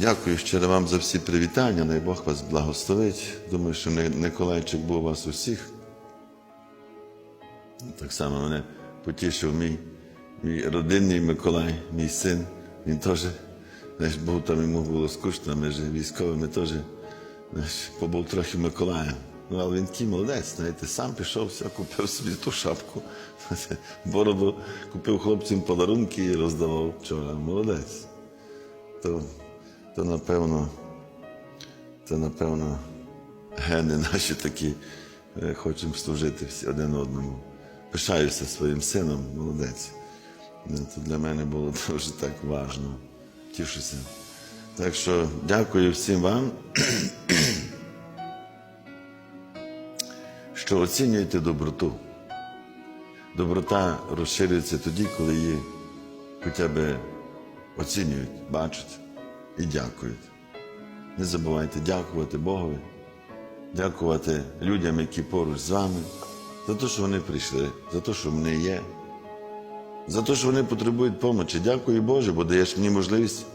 Дякую щиро вам за всі привітання. Най Бог вас благословить. Думаю, що Николайчик був у вас усіх. Так само мене потішив мій, мій родинний Миколай, мій син. Він теж знаєш, був там, йому було скучно, ми ж військовими теж знаєш, побув трохи Миколаєм. Ну, але він такий молодець, знаєте, сам пішов, все, купив собі ту шапку, бороду, купив хлопцям подарунки і роздавав вчора. Молодець. То, то напевно, то напевно гени наші такі, е, хочемо служити один одному. Пишаюся своїм сином, молодець. Це для мене було дуже так важливо. Тішуся. Так що дякую всім вам, що оцінюєте доброту. Доброта розширюється тоді, коли її хоча б оцінюють, бачать і дякують. Не забувайте дякувати Богові, дякувати людям, які поруч з вами, за те, що вони прийшли, за те, що вони є, за те, що вони потребують помочі. Дякую Боже, бо даєш мені можливість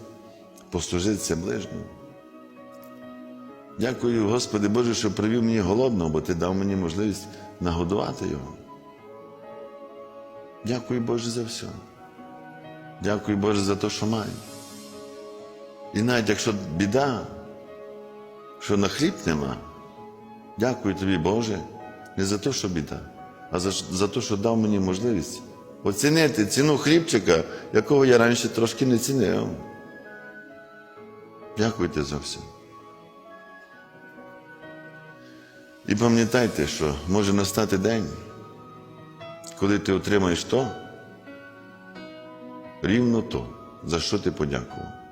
послужитися ближньому. Дякую, Господи Боже, що привів мені голодного, бо Ти дав мені можливість нагодувати його. Дякую Боже за все. Дякую Боже за те, що маю. І навіть якщо біда, що на хліб нема, дякую тобі, Боже, не за те, що біда, а за, за те, що дав мені можливість оцінити ціну хлібчика, якого я раніше трошки не цінив. Дякуйте за все. І пам'ятайте, що може настати день, коли ти отримаєш то, рівно то, за що ти подякував.